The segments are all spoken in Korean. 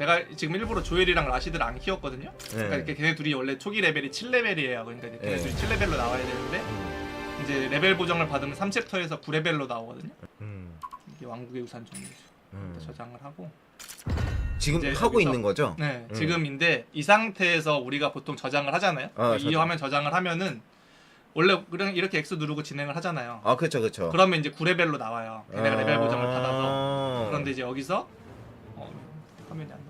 제가 지금 일부러 조엘이랑 라시드를 안 키웠거든요. 그러니까 네. 이렇게 걔네 둘이 원래 초기 레벨이 7레벨이에요. 그러니까 이제 걔네 네. 둘이 7레벨로 나와야 되는데 음. 이제 레벨 보정을 받으면 3챕터에서 9레벨로 나오거든요. 음. 이게 왕국의 우산 종류죠. 음. 저장을 하고 지금 이제 하고 여기서- 있는 거죠? 네, 음. 지금인데 이 상태에서 우리가 보통 저장을 하잖아요. 아, 이 저장. 화면 저장을 하면은 원래 그냥 이렇게 X 누르고 진행을 하잖아요. 아 그렇죠 그렇죠. 그러면 이제 9레벨로 나와요. 걔네가 레벨 보정을 받아서. 아. 그런데 이제 여기서 어, 화면이 안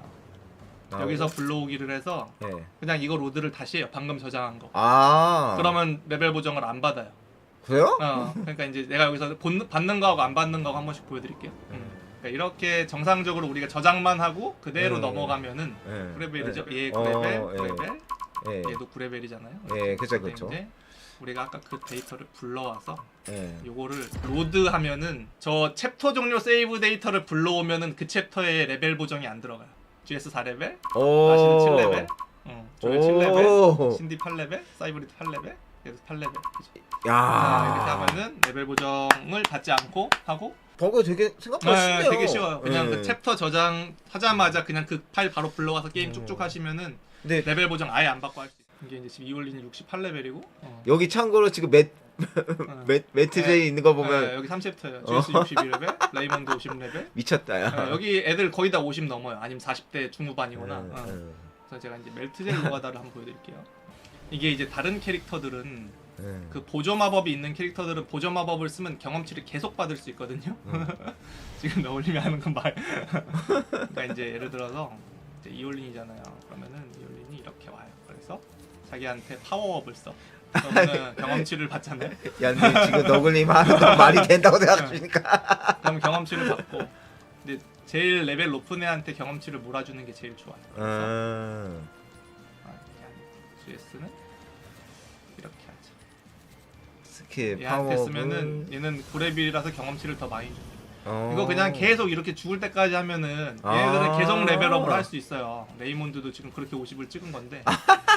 나오고. 여기서 불러오기를 해서 네. 그냥 이거 로드를 다시 해요. 방금 저장한 거. 아 그러면 레벨 보정을 안 받아요. 그래요? 어, 그러니까 이제 내가 여기서 본, 받는 거하고 안 받는 거하고 한 번씩 보여드릴게요. 음. 그러니까 이렇게 정상적으로 우리가 저장만 하고 그대로 음. 넘어가면은 네. 9레벨이죠. 네. 얘 어, 9레벨, 예. 9레벨, 예. 얘도 9레벨이잖아요. 예, 그죠, 그죠. 우리가 아까 그 데이터를 불러와서 예. 요거를 로드하면은 저 챕터 종료 세이브 데이터를 불러오면은 그 챕터에 레벨 보정이 안 들어가요. GS 4레벨, 오. 라시드 7레벨, 어, 조엘 7레벨, 오. 신디 8레벨, 사이브리트 8레벨, 얘도 8레벨. 그죠? 야. 자, 이렇게 하면은 레벨 보정을 받지 않고 하고 버그 되게 생각보다 네, 쉽네요. 되게 쉬워요. 그냥 예. 그 챕터 저장 하자마자 그냥 그 파일 바로 불러와서 게임 음. 쭉쭉 하시면은 근데 레벨 보정 아예 안 받고 할 수 있어요. 이게 이제 지금 이올린이 68레벨이고 어. 여기 참고로 지금 매, 어. 매, 매트 제이 있는 거 보면 네, 여기 3챕터예요. GS 62레벨, 레이먼드 50레벨. 미쳤다. 야. 어, 여기 애들 거의 다 50 넘어요. 아니면 40대 중후반이거나. 예, 어. 예. 그래서 제가 이제 멜트젤 노가다를 한번 보여드릴게요. 이게 이제 다른 캐릭터들은 예. 그 보조 마법이 있는 캐릭터들은 보조 마법을 쓰면 경험치를 계속 받을 수 있거든요. 음. 지금 너울림이 하는 건 말. 그러니까 이제 예를 들어서 이제 이올린이잖아요. 그러면은 이올린이 이렇게 와요. 그래서 자기한테 파워업을 써. 그러면은 경험치를 받잖아요. 야, 근데 지금 너굴님 하는 건 말이 된다고 생각하십니까? 그럼 경험치를 받고 근데 제일 레벨 높은 애한테 경험치를 몰아주는 게 제일 좋아요. 그래서 음. 아, GS는 이렇게 하죠. 스킬 얘한테 파워 쓰면은 얘는 9레벨이라서 경험치를 더 많이 줘요. 어. 이거 그냥 계속 이렇게 죽을 때까지 하면은 아. 얘네들은 계속 레벨업을 할 수 있어요. 레이몬드도 지금 그렇게 50을 찍은 건데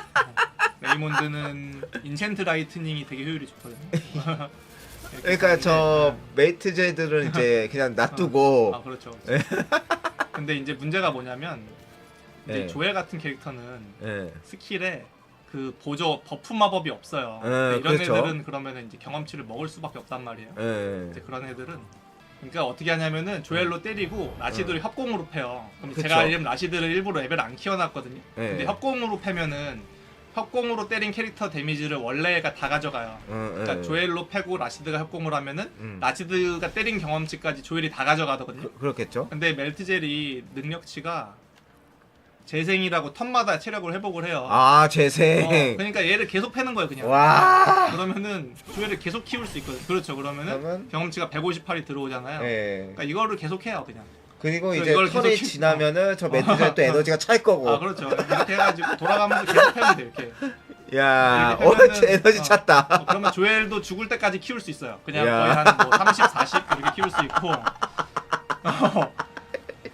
어, 레이몬드는 인챈트 라이트닝이 되게 효율이 좋거든요. 그러니까 하는데, 저 네. 메이트 제들은 이제 그냥 놔두고 아 그렇죠. 그렇죠. 근데 이제 문제가 뭐냐면 이제 네. 조엘 같은 캐릭터는 예. 스킬에 그 보조 버프 마법이 없어요. 네, 근데 이런 그렇죠. 애들은 그러면 이제 경험치를 먹을 수밖에 없단 말이에요. 예. 이제 그런 애들은 그러니까 어떻게 하냐면은 조엘로 때리고 라시드를 협공으로 패요. 그럼 음. 그쵸. 제가 이름 라시드를 일부러 레벨 안 키워놨거든요. 예. 근데 협공으로 패면은 협공으로 때린 캐릭터 데미지를 원래가 다 가져가요. 어, 그러니까 예. 조엘로 패고 라시드가 협공을 하면은 음. 라시드가 때린 경험치까지 조엘이 다 가져가거든요. 그, 그렇겠죠. 근데 멜트젤이 능력치가 재생이라고 턴마다 체력을 회복을 해요. 아 어, 재생. 그러니까 얘를 계속 패는 거예요, 그냥. 와. 그러면은 조엘을 계속 키울 수 있거든요. 그렇죠. 그러면은 그러면 경험치가 158이 들어오잖아요. 예. 그러니까 이거를 계속 해요, 그냥. 그리고 이제 이걸 턴이 계속 키- 지나면은 저 메트제 또 에너지가 찰 거고. 아 그렇죠. 이렇게 해가지고 돌아가면서 계속 패면 돼 이렇게. 야, 이렇게 어, 하면은- 에너지 어. 찼다. 어, 그러면 조엘도 죽을 때까지 키울 수 있어요. 그냥 야. 거의 한 뭐 30, 40 이렇게 키울 수 있고. 어.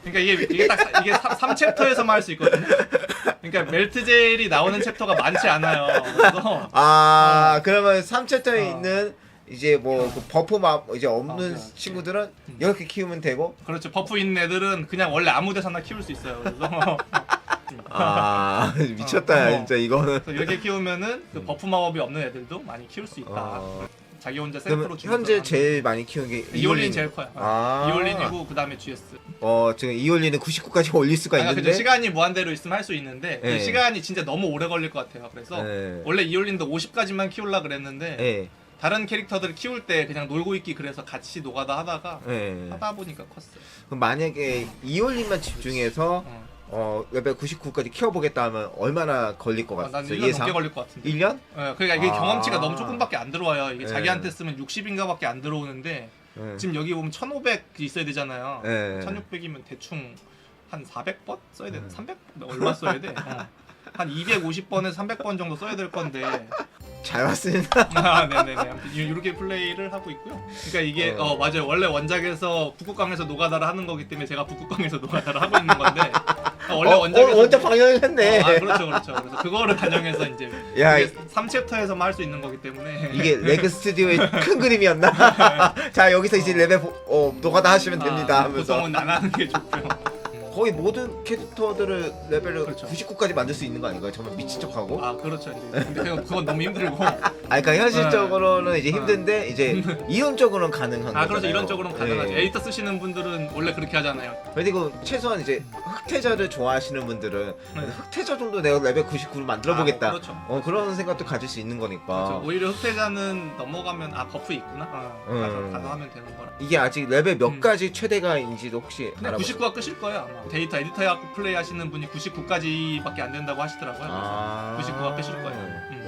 그러니까 이게 이게 딱 이게 3 챕터에서만 할 수 있거든요. 그러니까 멜트젤이 나오는 챕터가 많지 않아요. 그래서 아, 그러면 3챕터에 어. 있는 이제 뭐 그 버프 마 이제 없는 어, 그렇지. 친구들은 음. 이렇게 키우면 되고. 그렇죠. 버프 있는 애들은 그냥 원래 아무 데서나 키울 수 있어요. 그래서 아, 미쳤다, 어. 진짜 이거는. 그래서 이렇게 키우면은 그 버프 마법이 없는 애들도 많이 키울 수 있다. 어. 자기 혼자 셀프로 그러면 주면서 현재 하는 제일 많이 키우는 게 이올린 제일 커요. 아. 이올린이고 그다음에 GS. 어, 지금 이올린은 99까지 올릴 수가 그러니까 있는데. 그죠. 시간이 무한대로 있으면 할 수 있는데 그 네. 시간이 진짜 너무 오래 걸릴 것 같아요. 그래서 네. 원래 이올린도 50까지만 키우려 그랬는데 예. 다른 캐릭터들 키울 때 그냥 놀고 있기 그래서 같이 노가다 하다가 예. 하다 보니까 컸어요. 그럼 만약에 이올린만 집중해서 어. 어, 레벨 99까지 키워보겠다 하면 얼마나 걸릴 것 아, 같아요? 난 1년 넘게 걸릴 것 같은데. 1년? 예, 그러니까 이게 아. 경험치가 너무 조금밖에 안 들어와요. 이게 네. 자기한테 쓰면 60인가밖에 안 들어오는데 예. 지금 여기 보면 1,500 있어야 되잖아요. 예. 1,600이면 대충 한 400번 써야 돼. 음. 300 얼마 써야 돼? 어. 한 250번에서 300번 정도 써야 될 건데. 잘 왔습니다. 아, 네네네. 아무튼 이렇게 플레이를 하고 있고요. 그러니까 이게 어. 어, 맞아요. 원래 원작에서 북극강에서 노가다를 하는 거기 때문에 제가 북극강에서 노가다를 하고 있는 건데 어, 원래 어, 원작에서 어, 원작 방영을 했네. 어, 아 그렇죠 그렇죠. 그래서 그거를 반영해서 이제 야, 이게 3챕터에서만 할 수 있는 거기 때문에 이게 레그 스튜디오의 큰 그림이었나? 자, 여기서 이제 레벨 보- 어, 노가다 하시면 됩니다 아, 하면서. 보통은 안 하는 게 좋고요. 거의 모든 캐릭터들을 레벨을 그렇죠. 99까지 만들 수 있는 거 아닌가요? 정말 미친 척하고. 아 그렇죠. 이제 근데 그건, 그건 너무 힘들고. 아, 그러니까 현실적으로는 이제 네. 힘든데 이제 이론적으로는 가능한 아 거잖아요. 그렇죠. 이론적으로는 가능하죠. 예. 에디터 쓰시는 분들은 원래 그렇게 하잖아요. 그리고 최소한 이제 흑태자를 좋아하시는 분들은 네. 흑태자 정도 내가 레벨 99를 만들어 아, 보겠다. 그렇죠. 어 그런 생각도 가질 수 있는 거니까. 그렇죠. 오히려 흑태자는 넘어가면 아 버프 있구나. 어, 음. 가서 가서 하면 되는 거라. 이게 아직 레벨 몇 음. 가지 최대가인지도 혹시 근데 알아보세요? 99가 끝일 거예요 아마. 데이터 에디터 해갖고 플레이 하시는 분이 99까지밖에 안 된다고 하시더라고요. 아. 99가 끝일 거예요. 음.